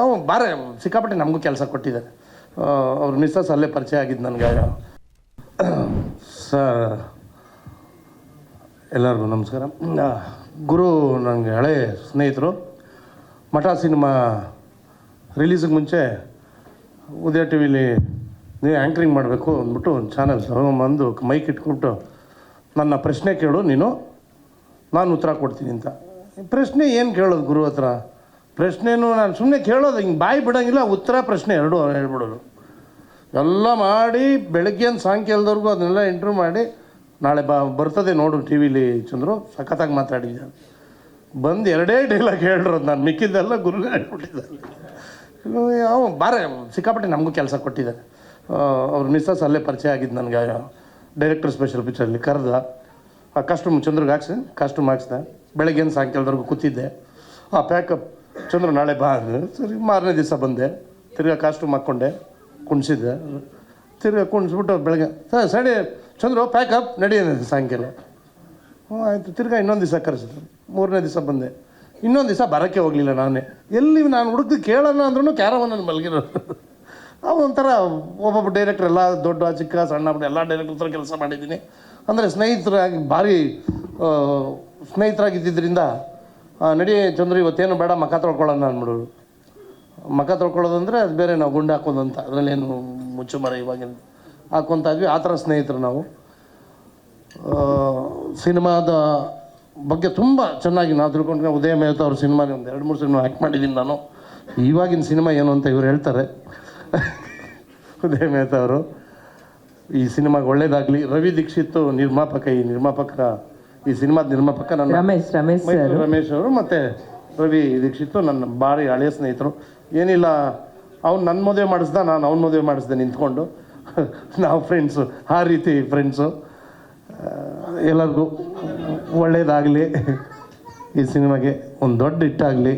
ಅವ ಬಾರೆ ಸಿಕ್ಕಾಪಟ್ಟೆ ನಮಗೂ ಕೆಲಸ ಕೊಟ್ಟಿದ್ದಾರೆ. ಅವ್ರ ಮಿಸ್ಸಸ್ ಅಲ್ಲೇ ಪರಿಚಯ ಆಗಿದ್ದು ನನಗೆ. ಸರ್, ಎಲ್ಲರಿಗೂ ನಮಸ್ಕಾರ. ಗುರು ನನಗೆ ಹಳೆ ಸ್ನೇಹಿತರು. ಮಠ ಸಿನಿಮಾ ರಿಲೀಸಿಗೆ ಮುಂಚೆ ಉದಯ ಟಿ ವಿಲಿ ನೀವು ಆ್ಯಂಕರಿಂಗ್ ಮಾಡಬೇಕು ಅಂದ್ಬಿಟ್ಟು ಒಂದು ಚಾನಲ್ ಬಂದು ಮೈಕ್ ಇಟ್ಬಿಟ್ಟು ನನ್ನ ಪ್ರಶ್ನೆ ಕೇಳು ನೀನು, ನಾನು ಉತ್ತರ ಕೊಡ್ತೀನಿ ಅಂತ. ಪ್ರಶ್ನೆ ಏನು ಕೇಳೋದು ಗುರು ಹತ್ರ? ಪ್ರಶ್ನೆನೂ ನಾನು ಸುಮ್ಮನೆ ಕೇಳೋದು, ಹಿಂಗೆ ಬಾಯಿ ಬಿಡೋಂಗಿಲ್ಲ, ಉತ್ತರ ಪ್ರಶ್ನೆ ಎರಡೂ ಹೇಳ್ಬಿಡೋದು. ಎಲ್ಲ ಮಾಡಿ ಬೆಳಗ್ಗೆಯಿಂದ ಸಾಯಂಕಾಲದವರೆಗೂ ಅದನ್ನೆಲ್ಲ ಇಂಟ್ರ್ಯೂ ಮಾಡಿ, ನಾಳೆ ಬಾ, ಬರ್ತದೆ ನೋಡು ಟಿ ವಿಲಿ ಚಂದ್ರು, ಸಖತ್ತಾಗಿ ಮಾತಾಡಿದ್ದೆ ಬಂದು ಎರಡೇ ಡೈಲಾಗ್ ಹೇಳಿರೋದು ನಾನು, ಮಿಕ್ಕಿದ್ದೆಲ್ಲ ಗುರುಗಳು ಹೇಳ್ಬಿಟ್ಟಿದ್ದಾರೆ. ಅವ ಬಾರೆ, ಸಿಕ್ಕಾಪಟ್ಟೆ ನಮಗೂ ಕೆಲಸ ಕೊಟ್ಟಿದ್ದಾರೆ. ಅವ್ರ ಮಿಸ್ಸಸ್ ಅಲ್ಲೇ ಪರಿಚಯ ಆಗಿದ್ದು ನನಗೆ ಡೈರೆಕ್ಟರ್ ಸ್ಪೆಷಲ್ ಪಿಕ್ಚರಲ್ಲಿ ಕರೆದ. ಆ ಕಾಸ್ಟ್ಯೂಮ್ ಚಂದ್ರಗೆ ಹಾಕ್ಸಿ ಕಾಸ್ಟ್ಯೂಮ್ ಹಾಕ್ಸ್ದೆ. ಬೆಳಗ್ಗೆಯಿಂದ ಸಾಯಂಕಾಲದವರೆಗೂ ಕೂತಿದ್ದೆ. ಆ ಪ್ಯಾಕಪ್ ಚಂದ್ರ ನಾಳೆ ಬಾ. ಸರಿ, ಮಾರನೇ ದಿವಸ ಬಂದೆ. ತಿರ್ಗಾ ಕಾಸ್ಟ್ಯೂಮ್ ಹಾಕ್ಕೊಂಡೆ. ಕುಣಿಸಿದ್ದೆ. ತಿರ್ಗಾ ಕುಣಿಸ್ಬಿಟ್ಟು ಬೆಳಗ್ಗೆ, ಸರ್, ಸರಿ, ಚಂದ್ರ ಪ್ಯಾಕಪ್ ನಡಿ ಸಾಯಂಕಾಲ. ಹ್ಞೂ ಆಯಿತು. ತಿರ್ಗಾ ಇನ್ನೊಂದು ದಿವಸ ಕರೆಸಿದ್ರು. ಮೂರನೇ ದಿವಸ ಬಂದೆ. ಇನ್ನೊಂದು ದಿವಸ ಬರೋಕ್ಕೆ ಹೋಗಲಿಲ್ಲ ನಾನೇ. ಎಲ್ಲಿ ನಾನು ಹುಡುಗ ಕೇಳೋಣ ಅಂದ್ರೂ ಕ್ಯಾರವನಲ್ಲಿ ಮಲಗಿರೋ ಅವು ಒಂಥರ ಒಬ್ಬೊಬ್ಬ ಡೈರೆಕ್ಟರ್ ಎಲ್ಲ ದೊಡ್ಡ, ಚಿಕ್ಕ, ಸಣ್ಣ, ಪುಟ್ಟ ಎಲ್ಲ ಡೈರೆಕ್ಟರ್ ಹತ್ರ ಕೆಲಸ ಮಾಡಿದ್ದೀನಿ. ಅಂದರೆ ಸ್ನೇಹಿತರಾಗಿ ಭಾರಿ ಸ್ನೇಹಿತರಾಗಿದ್ದಿದ್ದರಿಂದ ನಡಿ ಚಂದ್ರ, ಇವತ್ತೇನು ಬೇಡ, ಮಖ ತೊಳ್ಕೊಳ್ಳೋಣ ಅಂದ್ಬಿಡೋರು ಮಖ ತೊಳ್ಕೊಳ್ಳೋದಂದ್ರೆ ಅದು ಬೇರೆ ನಾವು ಗುಂಡು ಹಾಕೋದು ಅಂತ ಅದರಲ್ಲೇನು ಮುಚ್ಚು ಮರ ಇವಾಗಿನ ಹಾಕೊತ ಇದ್ವಿ. ಆ ಥರ ಸ್ನೇಹಿತರು ನಾವು. ಸಿನಿಮಾದ ಬಗ್ಗೆ ತುಂಬ ಚೆನ್ನಾಗಿ ನಾವು ತಿಳ್ಕೊಂಡ್ರೆ ಉದಯ ಮೇಹ್ತಾ ಅವ್ರ ಸಿನಿಮಾಗೆ ಒಂದು ಎರಡು, ಮೂರು ಸಿನಿಮಾ ಆ್ಯಕ್ಟ್ ಮಾಡಿದ್ದೀನಿ ನಾನು. ಇವಾಗಿನ ಸಿನಿಮಾ ಏನು ಅಂತ ಇವ್ರು ಹೇಳ್ತಾರೆ. ಉದಯ ಮೇಹ್ತಾ ಅವರು. ಈ ಸಿನಿಮಾಗೆ ಒಳ್ಳೇದಾಗಲಿ. ರವಿ ದೀಕ್ಷಿತ್ ನಿರ್ಮಾಪಕ, ಈ ನಿರ್ಮಾಪಕ ಈ ಸಿನಿಮಾದ ನಿರ್ಮಾಪಕ ನನ್ನ ರಮೇಶ್ ರಮೇಶ್ ಸರ್. ಮೈಸೂರು ರಮೇಶ್ ಅವರು ಮತ್ತು ರವಿ ದೀಕ್ಷಿತ್ ನನ್ನ ಭಾರಿ ಹಳೆಯ ಸ್ನೇಹಿತರು. ಏನಿಲ್ಲ ಅವ್ನು ನನ್ನ ಮದುವೆ ಮಾಡಿಸ್ದ ನಾನು ಅವ್ನ ಮದುವೆ ಮಾಡಿಸ್ದೆ ನಿಂತ್ಕೊಂಡು. ನಾವು ಫ್ರೆಂಡ್ಸು ಆ ರೀತಿ ಫ್ರೆಂಡ್ಸು ಎಲ್ಲರಿಗೂ ಒಳ್ಳೆಯದಾಗಲಿ ಈ ಸಿನಿಮಾಗೆ ಒಂದು ದೊಡ್ಡ ಹಿಟ್ಟಾಗಲಿ